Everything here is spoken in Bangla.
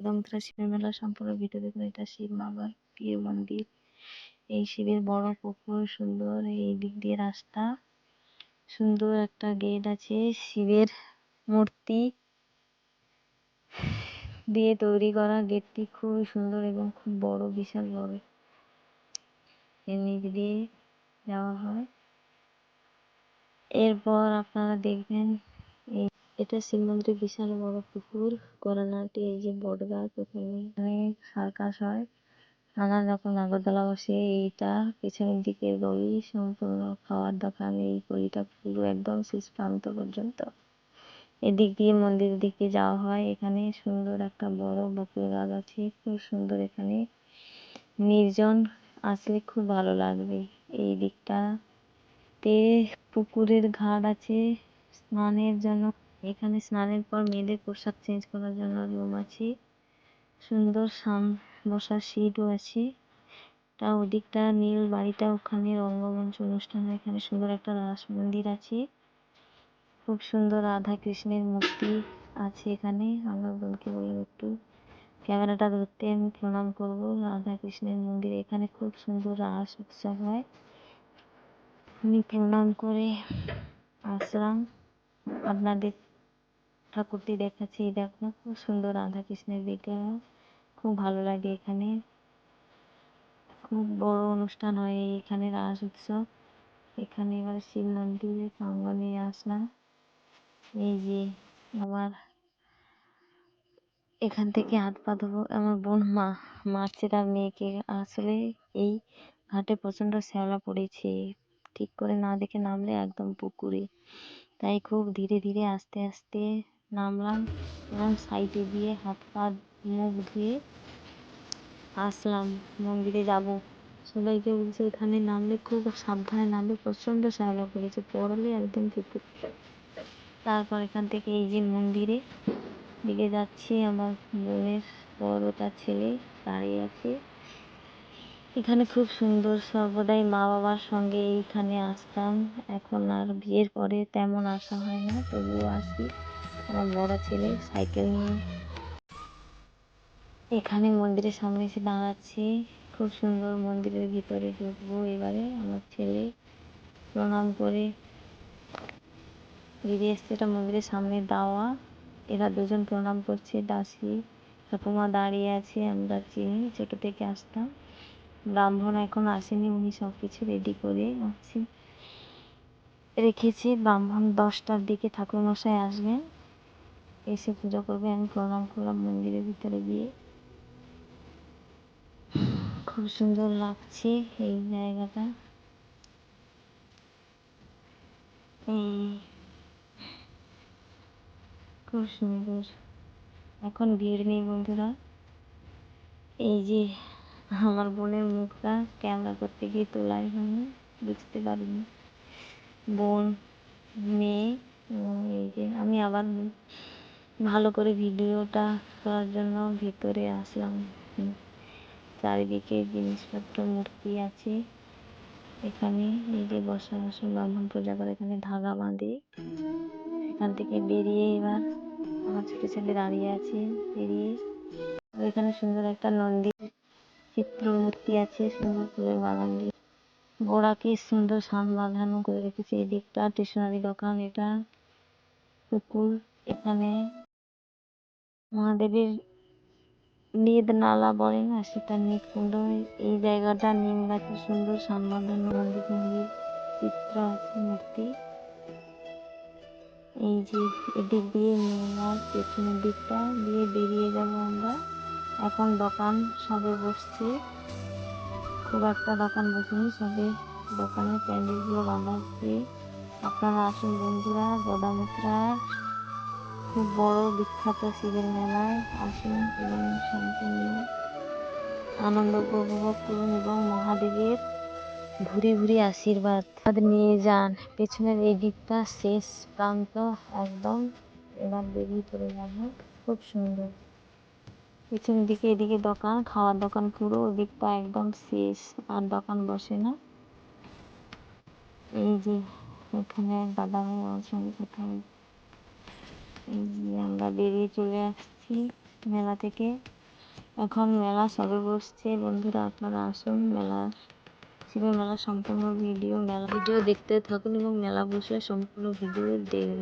দমতলা শিবের মেলা সম্পূর্ণ ভিডিও দেখুন এটা শিব বাবার প্রিয় মন্দির। এই শিবের বড় পুকুর, সুন্দর এই দিক দিয়ে রাস্তা। সুন্দর একটা গেট আছে শিবের মূর্তি দিয়ে তৈরি করা। গেটটি খুবই সুন্দর এবং খুব বড়, বিশাল বড়। এর নিচ দিয়ে যাওয়া হয়। এরপর আপনারা দেখবেন এটা শিব মন্দিরের বিশাল বড় পুকুর। করানাটি এই যে বট গাছ ওখানে সার্কাস হয়। নানান রকম নাগরদোলা বসে এইটা। পেছনের দিকে গলি সম্পূর্ণ খাওয়ার দোকান। এই গলিটা পুরো একদম শেষ প্রান্ত পর্যন্ত। এদিক দিয়ে মন্দিরের দিকে যাওয়া হয়। এখানে সুন্দর একটা বড় বকুল গাছ আছে। খুব সুন্দর এখানে। নির্জন আসলে খুব ভালো লাগবে। এই দিকটাতে পুকুরের ঘাট আছে। স্নানের জন্য এখানে স্নানের পর মেয়েদের পোশাক চেঞ্জ করার জন্য রুম আছে। সুন্দর সাম, বসার সিটও আছে। তা ওদিকটা নীল বাড়িটা, ওখানে রঙ্গমঞ্চ অনুষ্ঠান, এখানে সুন্দর একটা রাস মন্দির আছে। খুব সুন্দর রাধা কৃষ্ণের মূর্তি আছে এখানে, আমরা বোনকে বললাম একটু। ক্যামেরাটা ধরতে আমি প্রণাম করব, রাধা কৃষ্ণের মন্দির, এখানে খুব সুন্দর রাস উৎসব হয়। আমি প্রণাম করে আসলাম। আপনাদের ঠাকুরটি দেখাচ্ছি দেখো, খুব সুন্দর রাধা কৃষ্ণের বিগ্রহ, খুব ভালো লাগে এখানে। খুব বড় অনুষ্ঠান হয় এখানে রাস উৎসব। এখানে এবার শিব মন্দিরের প্রাঙ্গণে আসলাম এই যে আমার এখান থেকে হাত পা ধোবো, আমার বোন মা, মারছে তার মেয়েকে। আসলে এই ঘাটে প্রচণ্ড শ্যাওলা পড়েছে, ঠিক করে না দেখে নামলে একদম পুকুরে। তাই খুব ধীরে ধীরে আস্তে আস্তে নামলাম এবং সাইডে দিয়ে হাত পা, মুখ ধুয়ে আসলাম। মন্দিরে যাব। সবাইকে বলছে এখানে নামলে খুব সাবধানে নামলে প্রচণ্ড শ্যাওলা পড়েছে, পড়লে একদম পুকুর তারপর এখান থেকে এই যে মন্দিরে দিকে যাচ্ছি। আমার বোনের বড় তার ছেলে দাঁড়িয়ে আছে। এখানে খুব সুন্দর সর্বদাই মা বাবার সঙ্গে এইখানে আসতাম। এখন আর বিয়ের পরে তেমন আসা হয় না, তবুও আসি আমার বড় ছেলে সাইকেল নিয়ে এখানে মন্দিরের সামনে এসে দাঁড়াচ্ছি। খুব সুন্দর মন্দিরের ভিতরে ঢুকবো এবারে। আমার ছেলে প্রণাম করে দিদি এসছে এটা মন্দিরের সামনে দাওয়া। এরা দুজন প্রণাম করছে, দাসী। ঠাকুমা দাঁড়িয়ে আছে, আমরা চিনি, ছোটো থেকে আসতাম। ব্রাহ্মণ এখন আসেনি, উনি সব কিছু রেডি করে রেখেছি, ব্রাহ্মণ দশটার দিকে ঠাকুরমশাই আসবেন। এসে পুজো করবে, আমি প্রণাম করলাম মন্দিরের ভিতরে গিয়ে। খুব সুন্দর লাগছে এই জায়গাটা। খুব সুন্দর। এখন ভিড় নেই বন্ধুরা। এই যে আমার বোনের মুখটা ক্যামেরা করতে গিয়ে তোলাই হয়নি, বুঝতে পারিনি। বোন, মেয়ে এবং এই যে আমি আবার ভালো করে ভিডিওটা করার জন্য ভেতরে আসলাম। চারিদিকে জিনিসপত্র, মূর্তি আছে। এখানে এই যে বসা বসা ব্রাহ্মণ পূজা করে এখানে ধাগা বাঁধে। এখান থেকে বেরিয়ে এবার আমার ছোটো ছেলে দাঁড়িয়ে আছে, বেরিয়ে। এখানে সুন্দর একটা নন্দী চিত্র মূর্তি আছে, সুন্দর করে বাগান দিয়ে। গোড়াকে সুন্দর সান বাঁধানো করে রেখেছে। এদিকটা দিকটা স্টেশনারি দোকান, এটা পুকুর। এখানে মহাদেবের নিদ নালা বলে না, সেটা নিদ সুন্দর এই জায়গাটা নিম গাছের সুন্দর সান বাঁধানো মন্দির মন্দির চিত্র আছে, মূর্তি। এই যে এদিক দিয়ে মেলার পেছনের দিকটা দিয়ে বেরিয়ে যাব আমরা। এখন দোকান সবে বসছে। খুব একটা দোকান বসেনি, সবে দোকানের প্যান্ডেলগুলো বাঁধা হচ্ছে আপনারা আসুন বন্ধুরা গদামুত্রা খুব বড় বিখ্যাত শিবের মেলায় আসুন এবং সম্পূর্ণ আনন্দ উপভোগ করুন এবং মহাদেবের ভুরি ভুরি আশীর্বাদ নিয়ে যান। পেছনের এই দিকটা শেষ প্রান্ত একদম, এবার বেরিয়ে পড়ে যাব। খুব সুন্দর। পেছনের দিকে, এদিকে দোকান, খাওয়ার দোকান পুরো ওই দিকটা একদম শেষ, আর দোকান বসে না। এই যে, এখানে দাদা আমার সঙ্গে কোথাও এই যে, আমরা বেরিয়ে চলে আসছি মেলা থেকে। এখন মেলা সবে বসছে, বন্ধুরা আপনারা আসুন, মেলা শিব মেলা সম্পূর্ণ ভিডিও, মেলা ভিডিও দেখতে থাকুন এবং মেলা বসলে সম্পূর্ণ ভিডিও দেখবেন।